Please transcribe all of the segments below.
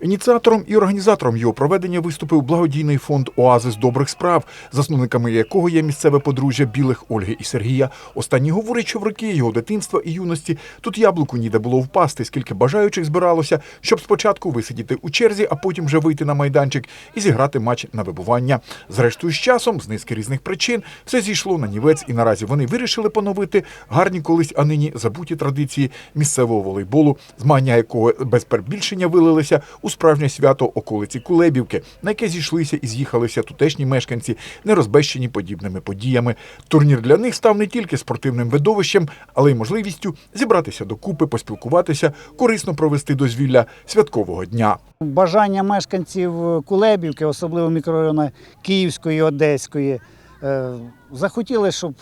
Ініціатором і організатором його проведення виступив благодійний фонд Оазис добрих справ, засновниками якого є місцеве подружжя білих Ольги і Сергія. Останні говорять, що в роки його дитинства і юності тут яблуку ніде було впасти, скільки бажаючих збиралося, щоб спочатку висидіти у черзі, а потім вже вийти на майданчик і зіграти матч на вибування. Зрештою, з часом, з низки різних причин, все зійшло на нівець, і наразі вони вирішили поновити гарні колись, а нині забуті традиції місцевого волейболу, змагання якого без перебільшення вилилися у справжнє свято околиці Кулебівки, на яке зійшлися і з'їхалися тутешні мешканці, не розбещені подібними подіями. Турнір для них став не тільки спортивним видовищем, але й можливістю зібратися докупи, поспілкуватися, корисно провести дозвілля святкового дня. Бажання мешканців Кулебівки, особливо мікрорайону Київської Одеської, е, захотіли, щоб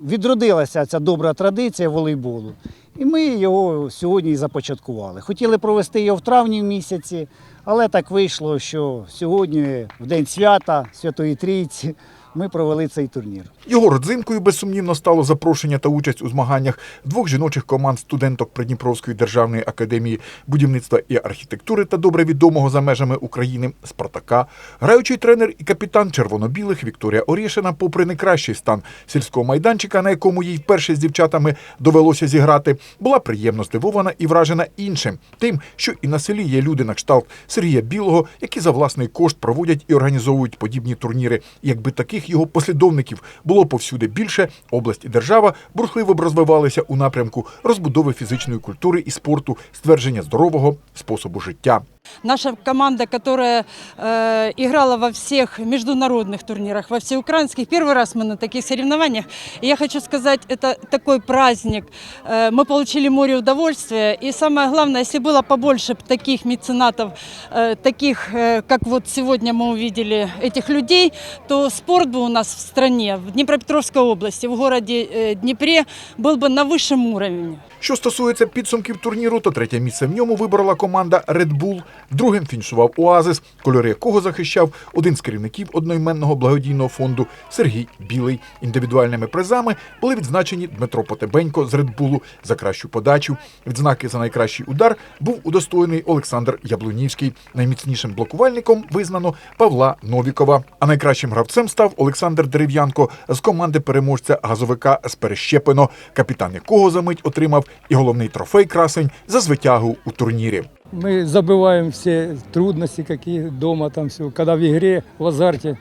відродилася ця добра традиція волейболу. І ми його сьогодні і започаткували. Хотіли провести його в травні місяці, але так вийшло, що сьогодні, в день свята Святої Трійці, ми провели цей турнір. Його родзинкою безсумнівно стало запрошення та участь у змаганнях двох жіночих команд студенток Придніпровської державної академії будівництва і архітектури та добре відомого за межами України Спартака. Граючий тренер і капітан червоно-білих Вікторія Орішина, попри не кращий стан сільського майданчика, на якому їй вперше з дівчатами довелося зіграти, була приємно здивована і вражена іншим тим, що і на селі є люди на кшталт Сергія Білого, які за власний кошт проводять і організовують подібні турніри. Якби таких його послідовників було повсюди більше, область і держава бурхливо б розвивалися у напрямку розбудови фізичної культури і спорту, ствердження здорового способу життя. Наша команда, которая э, играла во всех международных турнирах, во всеукраинских, первый раз мы на таких соревнованиях. И я хочу сказать, это такой праздник. Э, мы получили море удовольствия. И самое главное, если было побольше б таких меценатов, э, таких, э, как вот сегодня мы увидели этих людей, то спорт бы у нас в стране, в Днепропетровской области, в городе э, Днепре был бы на высшем уровне. Що стосується підсумків турніру, то третє місце в ньому виборола команда Red Bull. Другим фінішував Оазис, кольори якого захищав один з керівників одноіменного благодійного фонду Сергій Білий. Індивідуальними призами були відзначені Дмитро Потебенько з Red Bull за кращу подачу. Відзнаки за найкращий удар був удостоєний Олександр Яблунівський. Найміцнішим блокувальником визнано Павла Новікова. А найкращим гравцем став Олександр Дерев'янко з команди переможця газовика з Перещепино, капітан якого за мить отримав і головний трофей красень за звитягу у турнірі. Мы забываем все трудности, какие дома там все. Когда в игре, в азарте,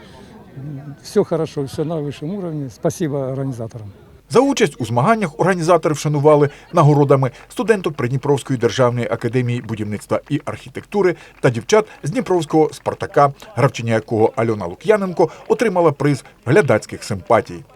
все хорошо, все на высшем уровне. Спасибо организаторам. За участь у змаганнях організатори вшанували нагородами студенток Придніпровської державної академії будівництва і архітектури та дівчат з Дніпровського Спартака, гравчиня якого Альона Лук'яненко отримала приз глядацьких симпатій.